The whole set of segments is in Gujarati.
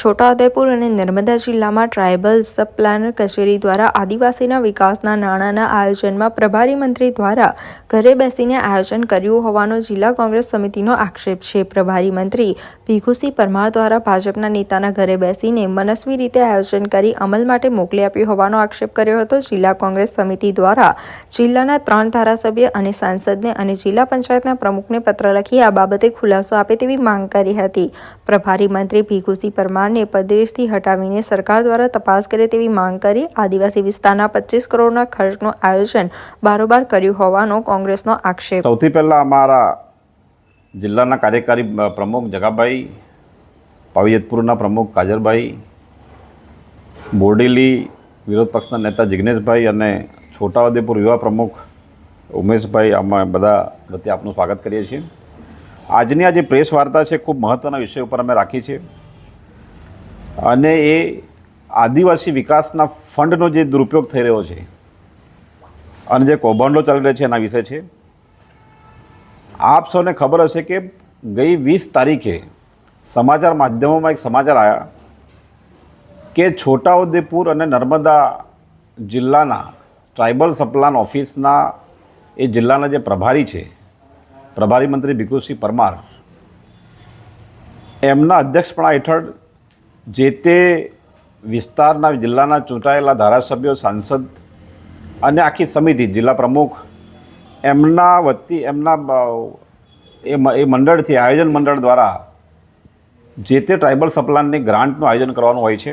છોટાઉદેપુર અને નર્મદા જિલ્લામાં ટ્રાયબલ સબ પ્લાનર કચેરી દ્વારા આદિવાસીના વિકાસના નાણાંના આયોજનમાં પ્રભારી મંત્રી દ્વારા ઘરે બેસીને આયોજન કર્યું હોવાનો જિલ્લા કોંગ્રેસ સમિતિનો આક્ષેપ છે. પ્રભારી મંત્રી ભીખુસિંહ પરમાર દ્વારા ભાજપના નેતાના ઘરે બેસીને મનસ્વી રીતે આયોજન કરી અમલ માટે મોકલી આપ્યું હોવાનો આક્ષેપ કર્યો હતો. જિલ્લા કોંગ્રેસ સમિતિ દ્વારા જિલ્લાના ત્રણ ધારાસભ્ય અને સાંસદને અને જિલ્લા પંચાયતના પ્રમુખને પત્ર લખી આ બાબતે ખુલાસો આપે તેવી માંગ કરી હતી. પ્રભારી મંત્રી ભીખુસિંહ પરમારને પદેશથી હટાવીને સરકાર દ્વારા તપાસ કરે તેવી માંગ કરી. આદિવાસી વિસ્તારના પચીસ કરોડના ખર્ચનું આયોજન બારોબાર કર્યું હોવાનો કોંગ્રેસનો આક્ષેપ. સૌથી પહેલાં અમારા જિલ્લાના કાર્યકારી પ્રમુખ જગાભાઈ, પાવિયતપુરના પ્રમુખ કાજલભાઈ બોરડેલી વિરોધ પક્ષના નેતા જિગ્નેશભાઈ અને છોટાઉદેપુર યુવા પ્રમુખ ઉમેશભાઈ અમે બધા પ્રત્યે આપનું સ્વાગત કરીએ છીએ. આજની આ જે પ્રેસ વાર્તા છે ખૂબ મહત્ત્વના વિષય ઉપર અમે રાખી છે. અને એ આદિવાસી વિકાસના ફંડનો જે દુરુપયોગ થઈ રહ્યો છે, અને જે કૌભાંડો ચાલી રહ્યો છે એના વિશે છે, આપ સૌને ખબર હશે કે ગઈ વીસ તારીખે સમાચાર માધ્યમોમાં એક સમાચાર આવ્યા કે છોટાઉદેપુર અને નર્મદા જિલ્લાના ટ્રાઇબલ સપ્લાન ઓફિસના એ જિલ્લાના જે પ્રભારી છે, પ્રભારી મંત્રી ભીખુસિંહ પરમાર, એમના અધ્યક્ષપણા હેઠળ જે તે વિસ્તારના જિલ્લાના ચૂંટાયેલા ધારાસભ્યો, સાંસદ અને આખી સમિતિ, જિલ્લા પ્રમુખ, એમના વતી, એમના એ મંડળથી, આયોજન મંડળ દ્વારા જે તે ટ્રાઇબલ સપ્લાનની ગ્રાન્ટનું આયોજન કરવાનું હોય છે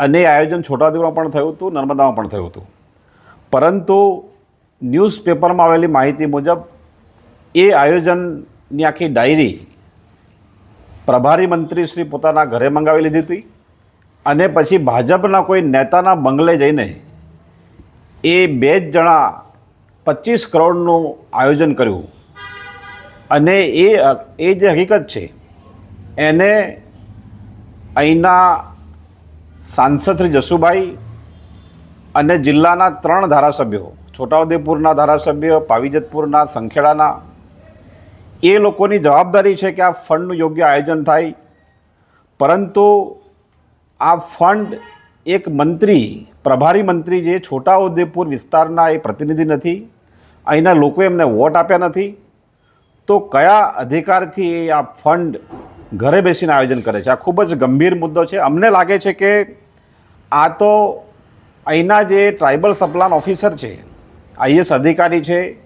અને એ આયોજન છોટાઉદેપુરમાં પણ થયું હતું, નર્મદામાં પણ થયું હતું. પરંતુ ન્યૂઝપેપરમાં આવેલી માહિતી મુજબ એ આયોજનની આખી ડાયરી પ્રભારી મંત્રી શ્રી પોતાના ઘરે મંગાવી લીધી હતી અને પછી ભાજપના કોઈ નેતાના બંગલે જઈને એ બે જ જણા પચીસ કરોડનું આયોજન કર્યું. અને એ એ જે હકીકત છે, એને અહીંના સાંસદ શ્રી જસુભાઈ અને જિલ્લાના ત્રણ ધારાસભ્યો, છોટાઉદેપુરના ધારાસભ્ય, પાવીજતપુરના, સંખેડાના એ લોકોની જવાબદારી છે કે આ ફંડનું યોગ્ય આયોજન થાય. પરંતુ આ ફંડ એક મંત્રી, પ્રભારી મંત્રી જે છોટાઉદેપુર વિસ્તારના એ પ્રતિનિધિ નથી, અહીંના લોકોએ એમને વોટ આપ્યા નથી, તો કયા અધિકારથી એ આ ફંડ ઘરે બેસીને આયોજન કરે છે? આ ખૂબ જ ગંભીર મુદ્દો છે. અમને લાગે છે કે આ તો અહીંના જે ટ્રાઇબલ સપ્લાન ઓફિસર છે આઈએસ અધિકારી છે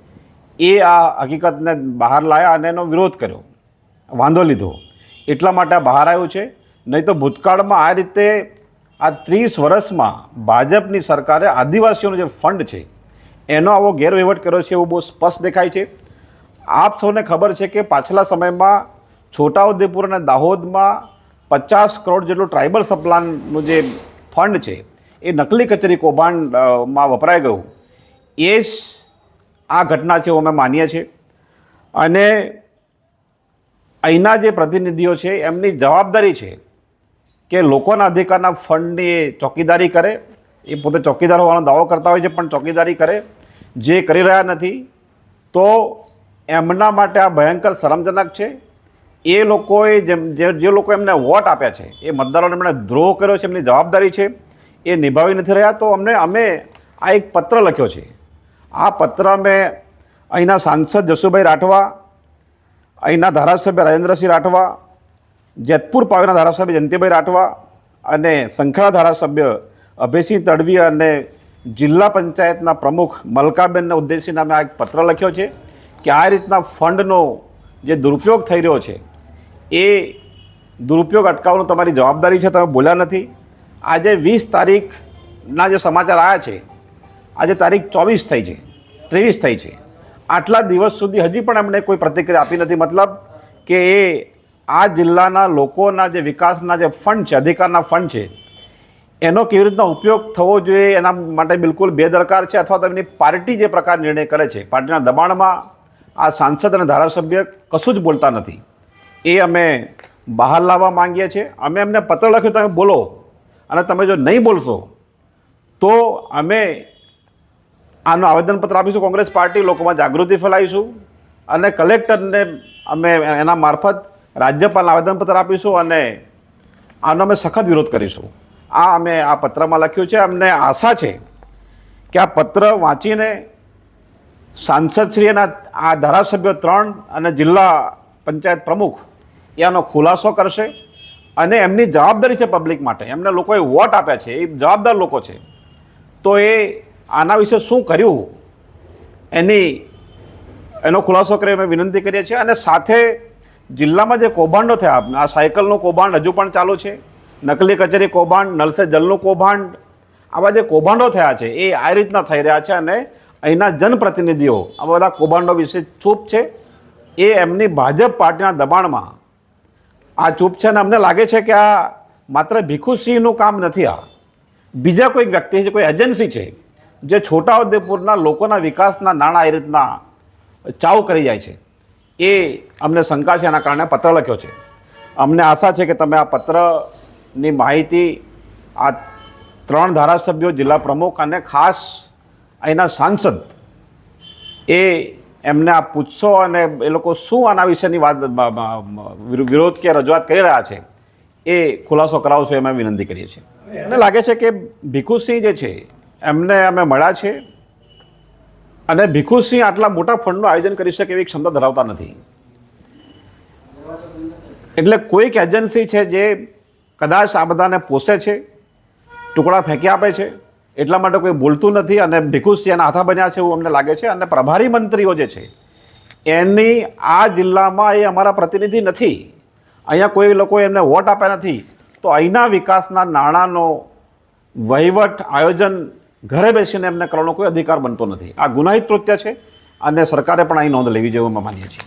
એ આ હકીકતને બહાર લાવ્યા અને એનો વિરોધ કર્યો. વાંધો લીધો. એટલા માટે આ બહાર આવ્યું છે. નહીં તો ભૂતકાળમાં આ રીતે આ ત્રીસ વર્ષમાં ભાજપની સરકારે આદિવાસીઓનો જે ફંડ છે, એનો આવો ગેરવહીવટ કર્યો છે એવું બહુ સ્પષ્ટ દેખાય છે. આપ સૌને ખબર છે કે પાછલા સમયમાં છોટાઉદેપુર અને દાહોદમાં પચાસ કરોડ જેટલું ટ્રાઇબલ સપ્લાનનું જે ફંડ છે, એ નકલી કચેરી કૌભાંડમાં વપરાઈ ગયું. એ આ ઘટના છે એવું અમે માનીએ છીએ. અને અહીંના જે પ્રતિનિધિઓ છે, એમની જવાબદારી છે કે લોકોના અધિકારના ફંડની ચોકીદારી કરે. એ પોતે ચોકીદાર હોવાનો દાવો કરતા હોય છે, પણ ચોકીદારી કરે. જે કરી રહ્યા નથી, તો એમના માટે આ ભયંકર શરમજનક છે. એ લોકોએ જેમ, જે જે લોકો એમને વોટ આપ્યા છે, એ મતદારોને એમણે દ્રોહ કર્યો છે, એમની જવાબદારી છે. એ નિભાવી નથી રહ્યા, તો અમને, અમે આ એક પત્ર લખ્યો છે. આ પત્ર મેં અહીંના સાંસદ જસુભાઈ રાઠવા, અહીંના ધારાસભ્ય રાજેન્દ્રસિંહ રાઠવા, જેતપુર પાવીના ધારાસભ્ય જયંતિભાઈ રાઠવા અને સંખેડા ધારાસભ્ય અભયસિંહ તડવી અને જિલ્લા પંચાયતના પ્રમુખ મલકાબેનને ઉદ્દેશીને અમે આ એક પત્ર લખ્યો છે કે આ રીતના ફંડનો જે દુરુપયોગ થઈ રહ્યો છે, એ દુરુપયોગ અટકાવવાનું તમારી જવાબદારી છે, તમે બોલ્યા નથી. આજે વીસ તારીખના જે સમાચાર આવ્યા છે આજે તારીખ ચોવીસ થઈ છે, ત્રેવીસ થઈ છે. આટલા દિવસ સુધી હજી પણ એમણે કોઈ પ્રતિક્રિયા આપી નથી. મતલબ કે એ આ જિલ્લાના લોકોના જે વિકાસના જે ફંડ છે, અધિકારના ફંડ છે, એનો કેવી રીતના ઉપયોગ થવો જોઈએ એના માટે બિલકુલ બેદરકાર છે અથવા તો એમની પાર્ટી જે પ્રકાર નિર્ણય કરે છે. પાર્ટીના દબાણમાં આ સાંસદ અને ધારાસભ્ય કશું જ બોલતા નથી. એ અમે બહાર લાવવા માંગીએ છીએ. અમે એમને પત્ર લખ્યો, તમે બોલો. અને તમે જો નહીં બોલશો, તો અમે આનું આવેદનપત્ર આપીશું કોંગ્રેસ પાર્ટી લોકોમાં જાગૃતિ ફેલાવીશું અને કલેક્ટરને અમે એના મારફત રાજ્યપાલને આવેદનપત્ર આપીશું અને આનો અમે સખત વિરોધ કરીશું. આ અમે આ પત્રમાં લખ્યું છે. અમને આશા છે કે આ પત્ર વાંચીને સાંસદશ્રીના આ ધારાસભ્ય ત્રણ અને જિલ્લા પંચાયત પ્રમુખ એ આનો ખુલાસો કરશે અને એમની જવાબદારી છે પબ્લિક માટે. એમને લોકોએ વોટ આપ્યા છે. એ જવાબદાર લોકો છે. તો એ આના વિશે શું કર્યું? એની, એનો ખુલાસો કરી અમે વિનંતી કરીએ છીએ. અને સાથે જિલ્લામાં જે કૌભાંડો થયા, આ સાયકલનું કૌભાંડ હજુ પણ ચાલુ છે, નકલી કચેરી કૌભાંડ, નલસે જલનું કૌભાંડ, આવા જે કૌભાંડો થયા છે, એ આ રીતના થઈ રહ્યા છે અને અહીંના જનપ્રતિનિધિઓ આવા બધા કૌભાંડો વિશે ચૂપ છે. એ એમની ભાજપ પાર્ટીના દબાણમાં આ ચૂપ છે અને અમને લાગે છે કે આ માત્ર ભીખુસિંહનું કામ નથી આ. બીજા કોઈ વ્યક્તિ છે, કોઈ એજન્સી છે જે છોટાઉદેપુરના લોકોના વિકાસના નાણાં એ રીતના ચાવ કરી જાય છે. એ અમને શંકા છે, એના કારણે પત્ર લખ્યો છે. અમને આશા છે કે તમે આ પત્રની માહિતી આ ત્રણ ધારાસભ્યો, જિલ્લા પ્રમુખ અને ખાસ અહીંના સાંસદ એ એમને આ પૂછશો અને એ લોકો શું આના વિશેની વાત વિરોધ કે રજૂઆત કરી રહ્યા છે, એ ખુલાસો કરાવશો એમ વિનંતી કરીએ છીએ. મને લાગે છે કે ભીખુસિંહ જે છે એમને અમે મળ્યા છે અને ભીખુસિંહ આટલા મોટા ફંડનું આયોજન કરી શકે એવી ક્ષમતા ધરાવતા નથી. એટલે કોઈક એજન્સી છે જે કદાચ આ બધાને પોષે છે, ટુકડા ફેંકી આપે છે, એટલા માટે કોઈ બોલતું નથી અને ભીખુસિંહ એના હાથા બન્યા છે એવું અમને લાગે છે. અને પ્રભારી મંત્રીઓ જે છે, એની આ જિલ્લામાં એ અમારા પ્રતિનિધિ નથી. અહીંયા કોઈ લોકો એમને વોટ આપ્યા નથી. તો અહીંના વિકાસના નાણાંનો વહીવટ આયોજન ઘરે બેસીને એમને કરવાનો કોઈ અધિકાર બનતો નથી. આ ગુનાહિત કૃત્ય છે અને સરકારે પણ અહીં નોંધ લેવી જોઈએ માનીએ છીએ.